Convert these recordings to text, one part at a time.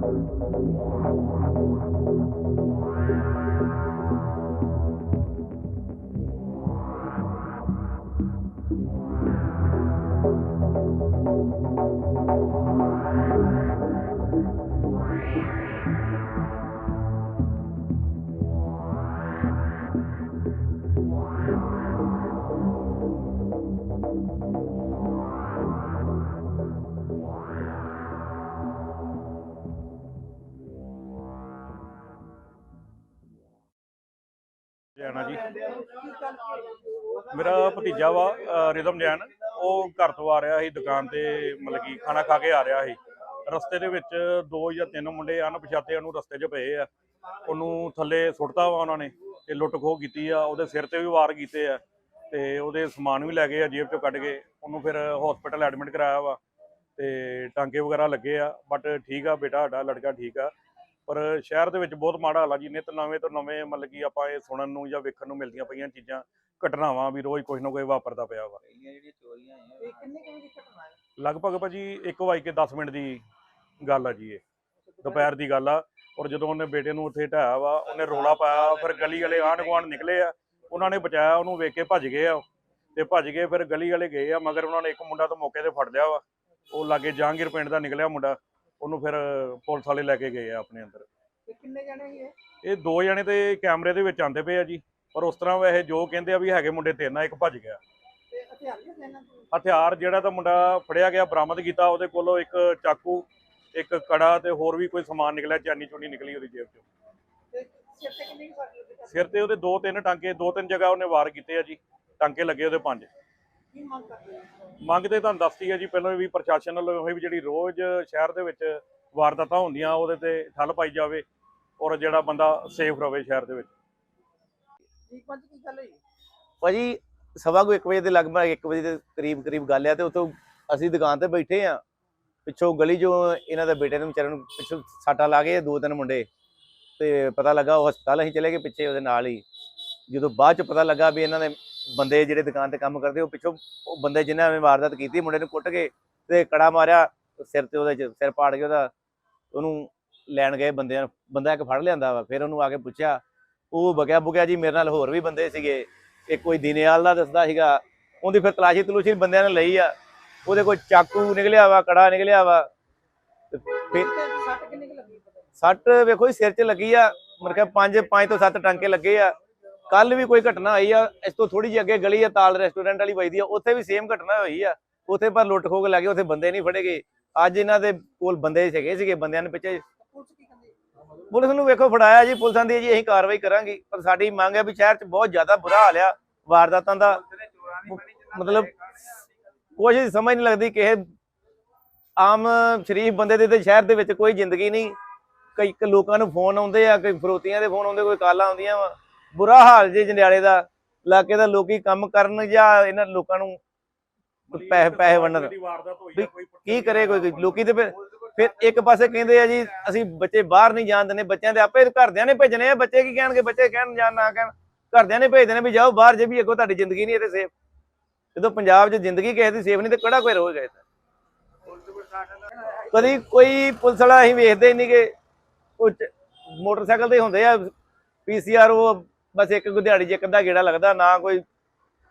Thank you. ਮੇਰਾ ਭਤੀਜਾ ਵਾ ਅ, ਰਿਦਮ ਜੈਨ ਉਹ ਘਰ ਤੋਂ ਆ ਰਿਹਾ ਸੀ ਦੁਕਾਨ ਤੇ ਮਤਲਬ ਕਿ ਖਾਣਾ ਖਾ ਕੇ ਆ ਰਿਹਾ ਸੀ। ਰਸਤੇ ਦੇ ਵਿੱਚ ਦੋ ਜਾਂ ਤਿੰਨ ਮੁੰਡੇ ਅਣਪਛਾਤੇ ਉਹਨੂੰ ਰਸਤੇ 'ਚ ਪਏ ਆ। ਉਹਨੂੰ ਥੱਲੇ ਸੁੱਟਤਾ ਵਾ ਉਹਨਾਂ ਨੇ ਤੇ ਲੁੱਟ ਖੋਹ ਕੀਤੀ ਆ ਉਹਦੇ ਸਿਰ ਤੇ ਵੀ ਵਾਰ ਕੀਤੇ ਆ ਤੇ ਉਹਦੇ ਸਮਾਨ ਵੀ ਲੈ ਗਏ ਆ ਜੇਬ 'ਚੋਂ ਕੱਢ ਕੇ। ਉਹਨੂੰ ਫਿਰ ਹਸਪੀਟਲ ਐਡਮਿਟ ਕਰਾਇਆ ਵਾ ਤੇ ਟਾਂਕੇ ਵਗੈਰਾ ਲੱਗੇ ਆ ਬਟ ਠੀਕ ਆ ਬੇਟਾ ਸਾਡਾ ਲੜਕਾ ਠੀਕ ਆ। ਪਰ ਸ਼ਹਿਰ ਦੇ ਵਿੱਚ ਬਹੁਤ ਮਾੜਾ ਹਾਲ ਆ ਜੀ ਨਿਤ ਨਵੇਂ ਤੋਂ ਨਵੇਂ ਮਤਲਬ ਕਿ ਆਪਾਂ ਇਹ ਸੁਣਨ ਨੂੰ ਜਾਂ ਵੇਖਣ ਨੂੰ ਮਿਲਦੀਆਂ ਪਈਆਂ ਚੀਜ਼ਾਂ ਘਟਨਾਵਾਂ ਵੀ ਰੋਜ਼ ਕੁਝ ਨਾ ਕੋਈ ਵਾਪਰਦਾ ਪਿਆ ਵਾ। ਪਹਿਲੀਆਂ ਜਿਹੜੀਆਂ ਚੋਰੀਆਂ ਆਈਆਂ ਇਹ ਕਿੰਨੇ ਕਿੰਨੇ ਦੀ ਘਟਨਾ ਹੈ? ਲਗਭਗ ਭਾਜੀ 1 ਵਜੇ ਕੇ 10 ਮਿੰਟ ਦੀ ਗੱਲ ਆ ਜੀ ਇਹ। ਦੁਪਹਿਰ ਦੀ ਗੱਲ ਆ ਔਰ ਜਦੋਂ ਉਹਨੇ ਬੇਟੇ ਨੂੰ ਉੱਥੇ ਢਾਇਆ ਵਾ ਉਹਨੇ ਰੋਲਾ ਪਾਇਆ ਫਿਰ ਗਲੀ ਵਾਲੇ ਆਂਢ ਗੁਆਂਢ ਨਿਕਲੇ ਆ। ਉਹਨਾਂ ਨੇ ਬਚਾਇਆ ਉਹਨੂੰ ਵੇਖ ਕੇ ਭੱਜ ਗਏ ਆ ਤੇ ਭੱਜ ਗਏ ਫਿਰ ਗਲੀ ਵਾਲੇ ਗਏ ਆ ਮਗਰ ਉਹਨਾਂ ਨੇ ਇੱਕ ਮੁੰਡਾ ਤਾਂ ਮੌਕੇ ਤੇ ਫੜ ਲਿਆ ਵਾ। ਉਹ ਲਾਗੇ ਜਹਾਂਗੀਰ ਪਿੰਡ ਦਾ ਨਿਕਲਿਆ ਮੁੰਡਾ ਉਹਨੂੰ ਫਿਰ ਪੁਲਿਸ ਵਾਲੇ ਲੈ ਕੇ ਗਏ ਆ ਆਪਣੇ ਅੰਦਰ। ਇਹ ਕਿੰਨੇ ਜਣੇ ਸੀ ਇਹ? ਇਹ ਦੋ ਜਣੇ ਤੇ ਕੈਮਰੇ ਦੇ ਵਿੱਚ ਆਂਦੇ ਪਏ ਆ ਜੀ। ਪਰ ਉਸ ਤਰ੍ਹਾਂ ਵੈਸੇ ਜੋ ਕਹਿੰਦੇ ਆ ਵੀ ਹੈਗੇ ਮੁੰਡੇ ਤਿੰਨ ਆ ਇੱਕ ਭੱਜ ਗਿਆ। ਤੇ ਹਥਿਆਰ ਜਿਹੜਾ ਤਾਂ ਮੁੰਡਾ ਫੜਿਆ ਗਿਆ ਬਰਾਮਦ ਕੀਤਾ ਉਹਦੇ ਕੋਲੋਂ ਇੱਕ ਚਾਕੂ ਇੱਕ ਕੜਾ ਤੇ ਹੋਰ ਵੀ ਕੋਈ ਸਮਾਨ ਨਿਕਲਿਆ ਚਾਨੀ ਚੁੰਨੀ ਨਿਕਲੀ ਉਹਦੀ ਜੇਬ ਚੋਂ। ਤੇ ਸਿਰ ਤੇ ਤੇ ਉਹਦੇ ਦੋ ਤਿੰਨ ਟਾਂਕੇ ਦੋ ਤਿੰਨ ਜਗ੍ਹਾ ਉਹਨੇ ਵਾਰ ਕੀਤੇ ਆ ਜੀ ਟਾਂਕੇ ਲੱਗੇ ਉਹਦੇ ਪੰਜ। ਮੰਗ ਤੇ ਤੁਹਾਨੂੰ ਦੱਸਤੀ ਹੈ ਜੀ ਪਹਿਲਾਂ ਵੀ ਪ੍ਰਸ਼ਾਸਨ ਵੱਲੋਂ ਇਹ ਵੀ ਜਿਹੜੀ ਰੋਜ਼ ਸ਼ਹਿਰ ਦੇ ਵਿੱਚ ਵਾਰਦਾਤਾਂ ਹੁੰਦੀਆਂ ਉਹਦੇ ਤੇ ਠੱਲ ਪਾਈ ਜਾਵੇ ਔਰ ਜਿਹੜਾ ਬੰਦਾ ਸੇਫ ਰਵੇ ਸ਼ਹਿਰ ਦੇ ਵਿੱਚ। ਜੀ ਪੰਜ ਕੀ ਗੱਲ ਹੋਈ? ਭਾਜੀ, ਸਵਾ ਕੋ 1 ਵਜੇ ਦੇ ਲਗਭਗ 1 ਵਜੇ ਦੇ ਕਰੀਬ ਕਰੀਬ ਗੱਲ ਆ ਤੇ ਉਤੋਂ ਅਸੀਂ ਦੁਕਾਨ ਤੇ ਬੈਠੇ ਆ। ਪਿੱਛੋਂ ਗਲੀ ਚੋਂ ਇਹਨਾਂ ਦੇ ਬੇਟੇ ਨੂੰ ਵਿਚਾਰੇ ਨੂੰ ਪਿੱਛੋਂ ਸਾਟਾ ਲਾ ਗਏ ਦੋ ਤਿੰਨ ਮੁੰਡੇ ਤੇ ਪਤਾ ਲੱਗਾ ਉਹ ਹਸਪਤਾਲ ਅਸੀਂ ਚਲੇ ਗਏ ਪਿੱਛੇ ਉਹਦੇ ਨਾਲ ਹੀ। ਜਦੋਂ ਬਾਅਦ ਚ ਪਤਾ ਲੱਗਾ ਵੀ ਇਹਨਾਂ ਦੇ ਬੰਦੇ ਜਿਹੜੇ ਦੁਕਾਨ ਤੇ ਕੰਮ ਕਰਦੇ, ਉਹ ਪਿੱਛੋਂ ਉਹ ਬੰਦੇ ਜਿਨ੍ਹਾਂ ਨੇ ਵਾਰਦਾਤ ਕੀਤੀ ਮੁੰਡੇ ਨੂੰ ਕੁੱਟ ਕੇ ਤੇ ਕੜਾ ਮਾਰਿਆ, ਸਿਰ ਤੇ ਉਹਦੇ ਚ ਸਿਰ ਪਾੜ ਕੇ ਉਹਦਾ ਉਹਨੂੰ ਲੈਣ ਗਏ ਬੰਦਿਆਂ ਬੰਦਾ ਇੱਕ ਫੜ ਲਿਆਂਦਾ ਵਾ, ਫਿਰ ਉਹਨੂੰ ਆ ਕੇ ਪੁੱਛਿਆ ਉਹ ਬਗਿਆ ਬੁਗਿਆ ਜੀ ਮੇਰੇ ਨਾਲ ਹੋਰ ਵੀ ਬੰਦੇ ਸੀਗੇ। ਇੱਕ ਕੋਈ ਦਿਨੇਵਾਲ ਦਾ ਦੱਸਦਾ ਸੀਗਾ। ਉਹਦੀ ਫਿਰ ਤਲਾਸ਼ੀ ਤਲੂਸ਼ੀ ਬੰਦਿਆਂ ਨੇ ਲਈ ਆ। ਉਹਦੇ ਕੋਲ ਚਾਕੂ ਨਿਕਲਿਆ ਵਾ ਕੜਾ ਨਿਕਲਿਆ ਵਾ। ਫਿਰ ਸੱਟ ਕਿੰਨੀ ਕੁ ਲੱਗੀ। ਸੱਟ ਵੇਖੋ ਸਿਰ 'ਚ ਲੱਗੀ ਆ। ਮਤਲਬ ਕਿ ਪੰਜ ਪੰਜ ਤੋਂ ਸੱਤ ਟਾਂਕੇ ਲੱਗੇ ਆ। ਕੱਲ ਵੀ ਕੋਈ ਘਟਨਾ ਹੋਈ ਆ। ਇਸ ਤੋਂ ਥੋੜੀ ਜਿਹੀ ਅੱਗੇ ਗਲੀ ਆ ਤਾਲ ਰੈਸਟੋਰੈਂਟ ਵਾਲੀ ਵਜਦੀ ਆ। ਉੱਥੇ ਵੀ ਸੇਮ ਘਟਨਾ ਹੋਈ ਆ। ਉੱਥੇ ਪਰ ਲੁੱਟ ਖੋਹ ਲੱਗੇ ਉੱਥੇ ਬੰਦੇ ਨਹੀਂ ਫੜੇ ਗਏ। ਅੱਜ ਇਹਨਾਂ ਦੇ ਕੋਲ ਬੰਦੇ ਸੀਗੇ ਸੀਗੇ ਬੰਦਿਆਂ ਨੇ ਪਿੱਛੇ ਪੁਲਿਸ ਨੂੰ ਵੇਖੋ ਫੜਾਇਆ ਜੀ ਪੁਲਿਸਾਂ ਦੀ ਜੀ ਅਸੀਂ ਕਾਰਵਾਈ ਕਰਾਂਗੇ। ਪਰ ਸਾਡੀ ਮੰਗ ਹੈ ਵੀ ਸ਼ਹਿਰ 'ਚ ਬਹੁਤ ਜ਼ਿਆਦਾ ਬੁਰਾ ਹਾਲ ਆ। ਵਾਰਦਾਤਾਂ ਦਾ ਮਤਲਬ ਕੁਝ ਸਮਝ ਨਹੀਂ ਲੱਗਦੀ ਕਿ ਆਮ ਸ਼ਰੀਫ ਬੰਦੇ ਦੇ ਤੇ ਸ਼ਹਿਰ ਦੇ ਵਿੱਚ ਕੋਈ ਜ਼ਿੰਦਗੀ ਨਹੀਂ। ਕਈ ਲੋਕਾਂ ਨੂੰ ਫੋਨ ਆਉਂਦੇ ਆ ਕਈ ਫਰੋਤੀਆਂ ਦੇ ਫੋਨ ਆਉਂਦੇ ਕੋਈ ਕਾਲਾਂ ਆਉਂਦੀਆਂ ਵਾ। ਬੁਰਾ ਹਾਲ ਜੀ ਜੰਡਿਆਲੇ ਦਾ ਇਲਾਕੇ ਦਾ ਲੋਕੀ ਕੰਮ ਕਰਨ ਜਾਂ ਇਹਨਾਂ ਲੋਕਾਂ ਨੂੰ ਪੈਸੇ ਪੈਸੇ ਵੰਡਣ। ਕੀ ਕਰੇ ਕੋਈ ਲੋਕੀ ਤੇ ਫਿਰ ਫਿਰ ਇੱਕ ਪਾਸੇ ਕਹਿੰਦੇ ਆ ਜੀ, ਅਸੀਂ ਬੱਚੇ ਬਾਹਰ ਨਹੀਂ ਜਾਣ ਦਿੰਦੇ, ਬੱਚਿਆਂ ਦੇ ਆਪੇ ਘਰਦਿਆਂ ਨੇ ਭੇਜਣੇ ਆ, ਬੱਚੇ ਕੀ ਕਹਿਣਗੇ, ਬੱਚੇ ਕਹਿਣ ਜਾਂ ਨਾ ਕਹਿਣ, ਘਰਦਿਆਂ ਨੇ ਭੇਜਦੇ ਨੇ ਵੀ ਜਾਓ ਬਾਹਰ ਜੇ ਵੀ ਅੱਗੋਂ ਤੁਹਾਡੀ ਜ਼ਿੰਦਗੀ ਨਹੀਂ ਇੱਥੇ ਸੇਫ ਜਦੋਂ ਪੰਜਾਬ 'ਚ ਜ਼ਿੰਦਗੀ ਕਿਸੇ ਦੀ ਸੇਫ ਨਹੀਂ, ਤੇ ਕਿਹੜਾ ਕੋਈ ਰਹੇਗਾ ਇੱਥੇ? ਕਦੀ ਕੋਈ ਪੁਲਿਸ ਵਾਲਾ ਅਸੀਂ ਵੇਖਦੇ ਨਹੀਂ ਕਿ ਉਹ ਮੋਟਰਸਾਈਕਲ ਤੇ ਹੁੰਦੇ ਆ ਪੀਸੀਆਰ ਉਹ ਬਸ ਇੱਕ ਕੁ ਦਿਹਾੜੀ 'ਚ ਇੱਕ ਅੱਧਾ ਗੇੜਾ ਲੱਗਦਾ, ਨਾ ਕੋਈ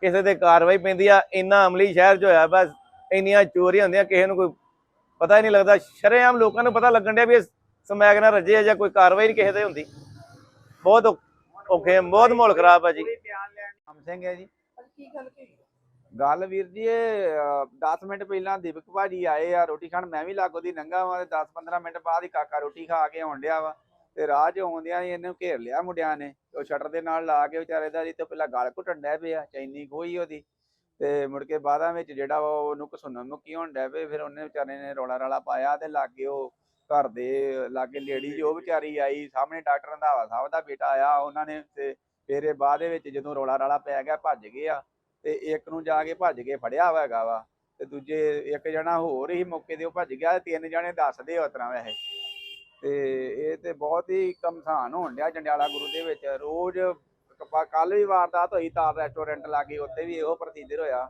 ਕਿਸੇ ਤੇ ਕਾਰਵਾਈ ਪੈਂਦੀ ਆ, ਇੰਨਾ ਅਮਲੀ ਸ਼ਹਿਰ 'ਚ ਹੋਇਆ, ਬਸ ਇੰਨੀਆਂ ਚੋਰੀਆਂ ਹੁੰਦੀਆਂ, ਕਿਸੇ ਨੂੰ ਕੋਈ ਪਤਾ ਹੀ ਨਹੀਂ ਲੱਗਦਾ। ਸ਼ਰੇਆਮ ਲੋਕਾਂ ਨੂੰ ਪਤਾ ਲੱਗਣ ਡਿਆ ਵੀ ਇਹ ਸਮੈਕ ਨਾਲ ਰੱਜੇ ਆ ਜਾਂ ਕੋਈ ਕਾਰਵਾਈ ਨਹੀਂ ਕਿਸੇ ਤੇ ਹੁੰਦੀ। ਬਹੁਤ ਔਖੇ ਬਹੁਤ ਮਾਹੌਲ ਖਰਾਬ ਆ ਜੀ। ਰਾਮ ਸਿੰਘ ਹੈ ਜੀ। ਗੱਲ ਕੀ? ਗੱਲ ਵੀਰ ਜੀ ਇਹ 10 ਮਿੰਟ ਪਹਿਲਾਂ ਦੀਪਕ ਭਾਜੀ ਆਏ ਆ ਰੋਟੀ ਖਾਣ। ਮੈਂ ਵੀ ਲਾਗੋ ਦੀ ਨੰਗਾ ਵਾ 10 15 ਮਿੰਟ ਬਾਅਦ ਹੀ ਕਾਕਾ ਰੋਟੀ ਖਾ ਕੇ ਆਉਣ ਡਿਆ ਵਾ। ਤੇ ਰਾਹ 'ਚ ਆਉਂਦਿਆਂ ਹੀ ਇਹਨੂੰ ਘੇਰ ਲਿਆ ਮੁੰਡਿਆਂ ਨੇ। ਉਹ ਸ਼ਟਰ ਦੇ ਨਾਲ ਲਾ ਕੇ ਵਿਚਾਰੇ ਦਾ ਜੀ ਤੋਂ ਪਹਿਲਾਂ ਗਲ ਘੁੱਟਣ ਡੈ ਪਿਆ ਚੈਨੀ ਖੋਈ ਉਹਦੀ। ਤੇ ਮੁੜ ਕੇ ਬਾਅਦਾਂ ਵਿੱਚ ਜਿਹੜਾ ਵਾ ਉਹਨੂੰ ਸੁਣਨ ਨੂੰ ਹੋਣ ਡੈ ਪਏ ਫਿਰ ਉਹਨੇ ਵਿਚਾਰੇ ਨੇ ਰੋਲਾ ਰਾਲਾ ਪਾਇਆ ਤੇ ਲਾਗੇ ਉਹ ਘਰ ਦੇ ਲਾਗੇ ਲੇਡੀ ਉਹ ਵਿਚਾਰੀ ਆਈ, ਸਾਹਮਣੇ ਡਾਕਟਰ ਰੰਧਾਵਾ ਸਾਹਿਬ ਦਾ ਬੇਟਾ ਆਇਆ, ਉਹਨਾਂ ਨੇ ਤੇ ਫਿਰ ਬਾਅਦ ਦੇ ਵਿੱਚ ਜਦੋਂ ਰੋਲਾ ਰਾਲਾ ਪੈ ਗਿਆ ਭੱਜ ਗਏ ਆ ਤੇ ਇੱਕ ਨੂੰ ਜਾ ਕੇ ਭੱਜ ਕੇ ਫੜਿਆ ਹੋਇਆ ਹੈਗਾ ਵਾ ਤੇ ਦੂਜੇ ਇੱਕ ਜਣਾ ਹੋਰ ਹੀ ਮੌਕੇ ਤੇ ਉਹ ਭੱਜ ਗਿਆ ਤਿੰਨ ਜਣੇ ਦੱਸਦੇ ਉਸ ਤਰ੍ਹਾਂ ਵੈਸੇ। ਤੇ ਇਹ ਤੇ ਬਹੁਤ ਹੀ ਕਮਸਾਨ ਹੋਣ ਡਿਆ ਜੰਡਿਆਲਾ ਗੁਰੂ ਦੇ ਵਿੱਚ, ਰੋਜ਼ ਕੱਲ ਵੀ ਵਾਰਦਾਤ ਹੋਈ ਤਾਰ ਰੈਸਟੋਰੈਂਟ ਲਾਗੇ, ਉੱਥੇ ਵੀ ਇਹੋ ਪ੍ਰਤੀਦਰ ਹੋਇਆ।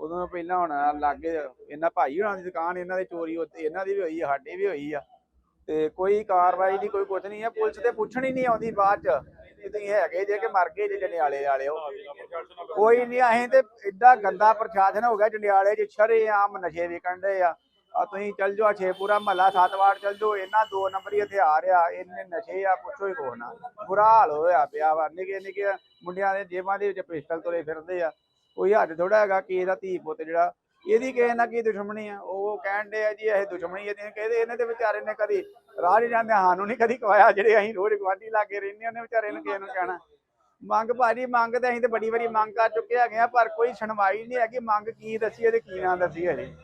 ਉਦੋਂ ਪਹਿਲਾਂ ਹੁਣ ਲਾਗੇ ਇਹਨਾਂ ਭਾਈ ਹੋਣਾ ਦੀ ਦੁਕਾਨ, ਇਹਨਾਂ ਦੀ ਚੋਰੀ ਉੱਥੇ ਇਹਨਾਂ ਦੀ ਵੀ ਹੋਈ ਆ, ਸਾਡੀ ਵੀ ਹੋਈ ਆ। ਤੇ ਕੋਈ ਕਾਰਵਾਈ ਨਹੀਂ, ਕੋਈ ਕੁਝ ਨਹੀਂ ਆ। ਪੁਲਿਸ ਤੇ ਪੁੱਛਣ ਹੀ ਨਹੀਂ ਆਉਂਦੀ ਬਾਅਦ ਚ ਤੁਸੀਂ ਹੈਗੇ ਜੇ ਕਿ ਮਰ ਗਏ ਜੇ ਜੰਡਿਆਲੇ ਵਾਲਿਓ ਕੋਈ ਨਹੀਂ, ਅਸੀਂ ਤੇ ਏਡਾ ਗੰਦਾ ਪ੍ਰਸ਼ਾਸਨ ਹੋ ਗਿਆ, ਜੰਡਿਆਲੇ 'ਚ ਸ਼ਰੇਆਮ ਨਸ਼ੇ ਵਿਕਣ ਦੇ ਆ। ਆ ਤੁਸੀਂ ਚੱਲ ਜਾਓ ਛੇਪੂਰਾ ਮਹੱਲਾ ਸਤਵਾੜ ਚੱਲ ਜਾਓ, ਇਹਨਾਂ ਦੋ ਨੰਬਰੀ ਹਥਿਆਰ ਆ, ਇੰਨੇ ਨਸ਼ੇ ਆ, ਪੁੱਛੋ ਹੀ ਕੋਹ ਨਾ। ਬੁਰਾ ਹਾਲ ਹੋਇਆ ਪਿਆ ਵਾ, ਨਿੱਕੇ ਨਿੱਕੇ ਮੁੰਡਿਆਂ ਦੇ ਜੇਬਾਂ ਦੇ ਵਿੱਚ ਪਿਸਟਲ ਤੁਰੇ ਫਿਰਦੇ ਆ। ਕੋਈ ਹੱਦ ਥੋੜਾ ਹੈਗਾ ਕਿ ਇਹਦਾ ਧੀ ਪੁੱਤ ਜਿਹੜਾ, ਇਹਦੀ ਕਿਸੇ ਨਾਲ ਕੀ ਦੁਸ਼ਮਣੀ ਆ, ਉਹ ਕਹਿਣ ਦੇ ਆ ਜੀ, ਇਹ ਦੁਸ਼ਮਣੀ ਇਹਦੀ ਕਹਿੰਦੇ, ਇਹਨੇ ਤੇ ਵਿਚਾਰੇ ਨੇ ਕਦੀ ਰਾਹ ਨਹੀਂ ਜਾਂਦੇ ਸਾਨੂੰ ਨਹੀਂ ਕਦੀ ਕਵਾਇਆ ਜਿਹੜੇ ਅਸੀਂ ਰੋਜ਼ ਗਵਾਂਢੀ ਲਾਗੇ ਰਹਿੰਦੇ ਉਹਨੇ ਵਿਚਾਰੇ ਨੂੰ ਕਿਸੇ ਨੂੰ ਕਹਿਣਾ। ਮੰਗ ਭਾਜੀ, ਮੰਗ ਤੇ ਅਸੀਂ ਤੇ ਬੜੀ ਵਾਰੀ ਮੰਗ ਕਰ ਚੁੱਕੇ ਹੈਗੇ ਆ, ਪਰ ਕੋਈ ਸੁਣਵਾਈ ਨਹੀਂ ਹੈਗੀ, ਮੰਗ ਕੀ ਦੱਸੀਏ ਤੇ ਕੀ ਨਾ ਦੱਸੀਏ ਜੀ।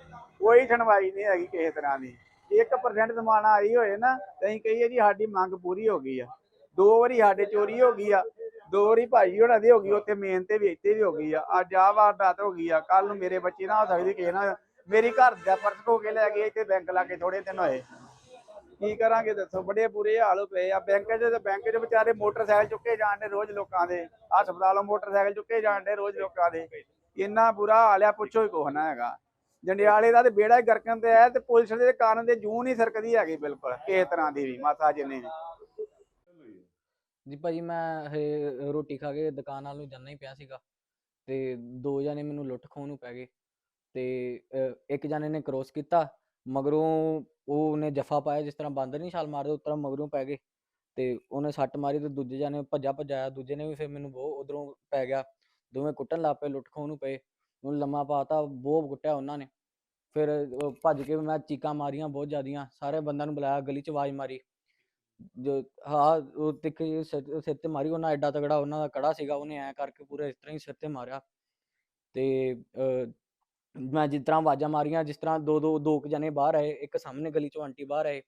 ਕੋਈ ਸੁਣਵਾਈ ਨਹੀਂ ਹੈਗੀ ਕਿਸੇ ਤਰ੍ਹਾਂ ਦੀ। 1% ਜ਼ਮਾਨਾ ਆਈ ਹੋਏ ਨਾ, ਤੇ ਅਸੀਂ ਕਹੀਏ ਜੀ ਸਾਡੀ ਮੰਗ ਪੂਰੀ ਹੋ ਗਈ ਆ। ਦੋ ਵਾਰੀ ਸਾਡੇ ਚੋਰੀ ਹੋ ਗਈ ਆ, ਦੋ ਵਾਰੀ ਭਾਈ ਹੋਣਾ ਦੀ ਹੋ ਗਈ, ਉੱਥੇ ਮੇਨ ਤੇ ਵੀ ਇੱਥੇ ਵੀ ਹੋ ਗਈ ਆ। ਅੱਜ ਆ ਵਾਰਦਾਤ ਹੋ ਗਈ ਆ ਕੱਲ ਨੂੰ ਮੇਰੇ ਬੱਚੇ ਨਾ ਹੋ ਸਕਦੀ ਕਿਸੇ ਨਾ ਮੇਰੀ ਘਰ ਦਾ ਪਰਸ ਹੋ ਕੇ ਲੈ ਗਏ, ਇੱਥੇ ਬੈਂਕ ਲਾ ਕੇ ਥੋੜੇ ਦਿਨ ਹੋਏ। ਕੀ ਕਰਾਂਗੇ ਦੱਸੋ, ਬੜੇ ਬੁਰੇ ਹਾਲ ਪਏ ਆ। ਬੈਂਕ 'ਚ ਤੇ ਬੈਂਕ 'ਚ ਵਿਚਾਰੇ ਮੋਟਰਸਾਈਕਲ ਚੁੱਕੇ ਜਾਣ ਦੇ ਰੋਜ਼ ਲੋਕਾਂ ਦੇ। ਹਸਪਤਾਲੋਂ ਮੋਟਰਸਾਈਕਲ ਚੁੱਕੇ ਜਾਣ ਦੇ ਰੋਜ਼ ਲੋਕਾਂ ਦੇ। ਇੰਨਾ ਬੁਰਾ ਹਾਲ ਆ, ਪੁੱਛੋ ਹੀ ਕੁਛ ਨਾ ਹੈਗਾ। ਜੰਡਿਆਲੇ ਦਾ ਤੇ ਬੇੜਾ ਹੀ ਗਰਕਣ ਤੇ ਹੈ ਤੇ ਪੁਲਿਸ ਦੇ ਕਾਰਨ ਦੇ ਜੂੰ ਨਹੀਂ ਸਰਕਦੀ ਹੈਗੀ ਬਿਲਕੁਲ ਕਿਸੇ ਤਰ੍ਹਾਂ ਦੀ ਵੀ ਮਾਸਾ ਜਿੰਨੇ ਵੀ। ਜੀ ਭਾਜੀ ਮੈਂ ਹਜੇ ਰੋਟੀ ਖਾ ਕੇ ਦੁਕਾਨ ਵੱਲ ਨੂੰ ਜਾਣਾ ਹੀ ਪਿਆ ਸੀਗਾ ਤੇ ਦੋ ਜਣੇ ਮੈਨੂੰ ਲੁੱਟ ਖੋਹ ਨੂੰ ਪੈ ਗਏ ਤੇ ਅ, ਇੱਕ ਜਣੇ ਨੇ ਕ੍ਰੋਸ ਕੀਤਾ ਮਗਰੋਂ ਉਹਨੇ ਜਫਾ ਪਾਇਆ ਜਿਸ ਤਰ੍ਹਾਂ ਬਾਂਦਰ ਨਹੀਂ ਛਾਲ ਮਾਰਦੇ ਉਸ ਤਰ੍ਹਾਂ ਮਗਰੋਂ ਪੈ ਗਏ ਤੇ ਉਹਨੇ ਸੱਟ ਮਾਰੀ ਤੇ ਦੂਜੇ ਜਣੇ ਭੱਜਾ ਭੱਜਾਇਆ ਦੂਜੇ ਨੇ ਵੀ ਫਿਰ ਮੈਨੂੰ ਬਹੁਤ ਉਧਰੋਂ ਪੈ ਗਿਆ ਦੋਵੇਂ ਕੁੱਟਣ ਲੱਗ ਪਏ ਲੁੱਟ ਖੋਹ ਨੂੰ ਪਏ। ਉਹਨੂੰ ਲੰਮਾ ਪਾਤਾ ਬਹੁਤ ਕੁੱਟਿਆ ਉਹਨਾਂ ਨੇ। ਫਿਰ ਉਹ ਭੱਜ ਕੇ ਮੈਂ ਚੀਕਾਂ ਮਾਰੀਆਂ ਬਹੁਤ ਜ਼ਿਆਦੀਆਂ ਸਾਰੇ ਬੰਦਿਆਂ ਨੂੰ ਬੁਲਾਇਆ ਗਲੀ 'ਚ ਆਵਾਜ਼ ਮਾਰੀ। ਜੋ ਹਾਂ ਉਹ ਤਿੱਖ ਜਿਹੀ ਸਿਰ ਸਿਰ ਤੇ ਮਾਰੀ ਉਹਨਾਂ ਐਡਾ ਤਗੜਾ ਉਹਨਾਂ ਦਾ ਕੜਾ ਸੀਗਾ ਉਹਨੇ ਐ ਕਰਕੇ ਪੂਰੇ ਇਸ ਤਰ੍ਹਾਂ ਹੀ ਸਿਰ ਤੇ ਮਾਰਿਆ। ਤੇ ਅਹ, ਮੈਂ ਜਿਸ ਤਰ੍ਹਾਂ ਆਵਾਜ਼ਾਂ ਮਾਰੀਆਂ ਜਿਸ ਤਰ੍ਹਾਂ ਦੋ ਦੋ ਦੋ ਕੁ ਜਣੇ ਬਾਹਰ ਆਏ ਇੱਕ ਸਾਹਮਣੇ ਗਲੀ ਚੋਂ ਆਂਟੀ ਬਾਹਰ ਆਏ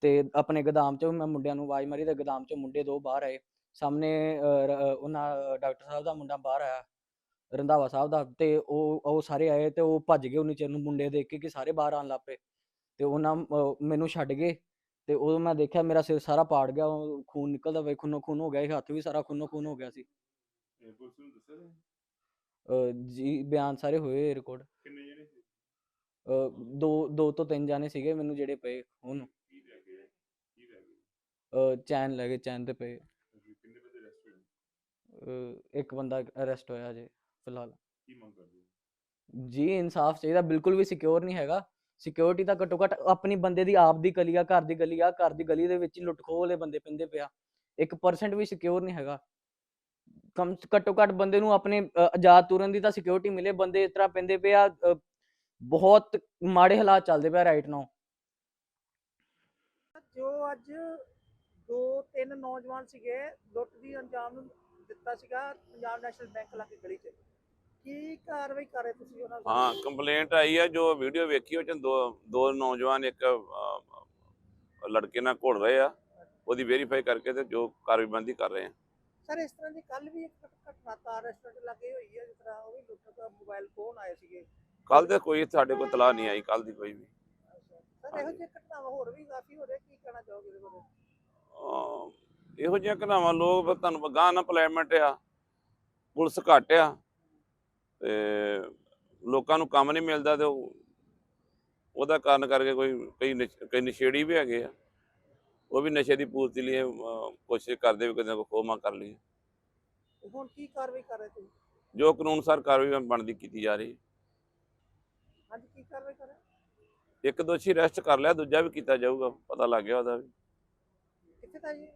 ਤੇ ਆਪਣੇ ਗੋਦਾਮ ਚੋਂ ਮੈਂ ਮੁੰਡਿਆਂ ਨੂੰ ਆਵਾਜ਼ ਮਾਰੀ ਤੇ ਗੋਦਾਮ ਚੋਂ ਮੁੰਡੇ ਦੋ ਬਾਹਰ ਆਏ। ਸਾਹਮਣੇ ਅਹ, ਰ- ਅਹ, ਉਹਨਾਂ ਡਾਕਟਰ ਸਾਹਿਬ ਦਾ ਮੁੰਡਾ ਬਾਹਰ ਆਇਆ। ਰੰਧਾਵਾ ਸਾਹਿਬ ਦਾ ਤੇ ਉਹ ਉਹ ਸਾਰੇ ਆਏ ਤੇ ਉਹ ਭੱਜ ਗਏ ਉਹਨੇ ਚਿਰ ਨੂੰ ਮੁੰਡੇ ਦੇਖ ਕੇ ਕਿ ਸਾਰੇ ਬਾਹਰ ਆਉਣ ਲੱਗ ਪਏ। ਤੇ ਉਹਨਾਂ ਅਹ, ਮੈਨੂੰ ਛੱਡ ਗਏ ਤੇ ਉਦੋਂ ਮੈਂ ਦੇਖਿਆ ਮੇਰਾ ਸਿਰ ਸਾਰਾ ਪਾੜ ਗਿਆ ਉਹ ਖੂਨ ਨਿਕਲਦਾ ਵੇ ਖੂਨੋ ਖੂਨ ਹੋ ਗਿਆ ਸੀ ਹੱਥ ਵੀ ਸਾਰਾ ਖੂਨੋ ਖੂਨ ਹੋ ਗਿਆ ਸੀ। ਅਹ ਜੀ ਬਿਆਨ ਸਾਰੇ ਹੋਏ ਰਿਕਾਰਡ ਦੋ ਦੋ ਤੋਂ ਤਿੰਨ ਜਾਣੇ ਸੀਗੇ ਮੈਨੂੰ ਜਿਹੜੇ ਪਏ ਹੁਣ ਅਹ ਚੈਨ ਲੈ ਗਏ ਚੈਨ ਤੇ ਪਏ। ਅਹ ਇੱਕ ਬੰਦਾ ਅਰੈਸਟ ਹੋਇਆ ਜੇ ਫਿਲਹਾਲ। ਜੀ ਇਨਸਾਫ ਚਾਹੀਦਾ ਬਿਲਕੁਲ ਵੀ ਸਿਕਿਉਰ ਨਹੀਂ ਹੈਗਾ। ਸਿਕਿਉਰਿਟੀ ਤਾਂ ਘੱਟੋ ਘੱਟ ਆਪਣੀ ਬੰਦੇ ਦੀ ਆਪ ਦੀ ਗਲੀ ਆ ਘਰ ਦੀ ਗਲੀ ਆ ਘਰ ਦੀ ਗਲੀ ਦੇ ਵਿੱਚ ਹੀ ਲੁੱਟ ਖੋਹ ਵਾਲੇ ਬੰਦੇ ਪੈਂਦੇ ਪਿਆ 1% ਵੀ ਸਿਕਿਉਰ ਨਹੀਂ ਹੈਗਾ। ਕਮ ਘੱਟੋ ਘੱਟ ਬੰਦੇ ਨੂੰ ਆਪਣੇ ਅ, ਆਜ਼ਾਦ ਤੁਰਨ ਦੀ ਤਾਂ ਸਿਕਿਉਰਿਟੀ ਮਿਲੇ ਬੰਦੇ ਇਸ ਤਰ੍ਹਾਂ ਪੈਂਦੇ ਪਿਆ ਬਹੁਤ ਮਾੜੇ ਹਾਲਾਤ ਚੱਲਦੇ ਪਿਆ ਰਾਈਟ ਨਾਓ ਜੋ ਅੱਜ ਦੋ ਤਿੰਨ ਨੌਜਵਾਨ ਸੀਗੇ ਲੁੱਟ ਦੀ ਅੰਜਾਮ ਨੂੰ ਦਿੱਤਾ ਸੀਗਾ ਪੰਜਾਬ ਨੈਸ਼ਨਲ ਬੈਂਕ ਲਾਗੇ ਗਲੀ 'ਚ। ਕੀ ਕਾਰਵਾਈ ਕਰ ਰਹੇ ਤੁਸੀਂ ਉਹਨਾਂ ਦੇ ਹਾਂ ਕੰਪਲੇਂਟ ਆਈ ਹੈ ਜੋ ਵੀਡੀਓ ਵੇਖੀ ਉਹ ਚ ਦੋ ਦੋ ਨੌਜਵਾਨ ਇੱਕ ਅਹ, ਲੜਕੇ ਨਾਲ ਘੁਲ ਰਹੇ ਆ। ਉਹਦੀ ਵੈਰੀਫਾਈ ਕਰਕੇ ਤੇ ਜੋ ਕਾਰਵਾਈਬੰਦੀ ਕਰ ਰਹੇ ਆ। ਸਰ ਇਸ ਤਰ੍ਹਾਂ ਦੀ ਕੱਲ ਵੀ ਇੱਕ ਘਟ- ਘਟਨਾ ਰੈਸਟੋਰੈਂਟ ਲੱਗੇ ਹੋਈ ਹੈ ਜਿਸ ਤਰ੍ਹਾਂ ਉਹ ਵੀ ਲੁੱਟ ਦਾ ਮੋਬਾਈਲ ਫੋਨ ਆਏ ਸੀਗੇ। ਕੱਲ ਤੇ ਕੋਈ ਸਾਡੇ ਕੋਲ ਤਲਾਹ ਨਹੀਂ ਆਈ ਕੱਲ ਦੀ ਕੋਈ ਵੀ। ਸਰ ਇਹੋ ਜਿਹੀ ਘਟਨਾਵਾਂ ਹੋਰ ਵੀ ਕਾਫੀ ਹੋ ਰਹੀਆਂ ਕੀ ਕਹਿਣਾ ਚਾਹੋਗੇ ਇਹਦੇ ਬਾਰੇ? ਅਹ, ਇਹੋ ਜਿਹੀਆਂ ਘਟਨਾਵਾਂ ਲੋਕ ਫਿਰ ਤੁਹਾਨੂੰ ਗਾਂ ਨਾ ਪਲੇਮੈਂਟ ਆ ਪੁਲਿਸ ਘੱਟ ਆ। ਤੇ ਲੋਕਾਂ ਨੂੰ ਕੰਮ ਨਹੀਂ ਮਿਲਦਾ ਤੇ ਉਹ- ਉਹਦਾ ਕਾਰਨ ਕਰਕੇ ਕੋਈ ਕਈ ਕਈ ਨਸ਼ੇੜੀ ਵੀ ਹੈਗੇ ਆ। ਉਹ ਵੀ ਨਸ਼ੇ ਦੀ ਪੂਰਤੀ ਲਈ ਕੋਸ਼ਿਸ਼ ਕਰਦੇ ਵੀ ਕਿਤੇ ਨਾ ਕੋਈ ਖੋਮਾ ਕਰ ਲਈਏ। ਤੇ ਹੁਣ ਕੀ ਕਾਰਵਾਈ ਕਰ ਰਹੇ ਤੁਸੀਂ? ਜੋ ਕਾਨੂੰਨ ਅਨੁਸਾਰ ਕਾਰਵਾਈ ਬਣਦੀ ਕੀਤੀ ਜਾ ਰਹੀ। ਹੈ ਹਾਂਜੀ ਕੀ ਕਾਰਵਾਈ ਕਰ ਰਹੇ? ਇੱਕ ਦੋਸ਼ੀ ਅਰੈਸਟ ਕਰ ਲਿਆ ਦੂਜਾ ਵੀ ਕੀਤਾ ਜਾਊਗਾ ਪਤਾ ਲੱਗ ਗਿਆ ਉਹਦਾ ਵੀ। ਕਿੱਥੇ ਦਾ ਜੀ?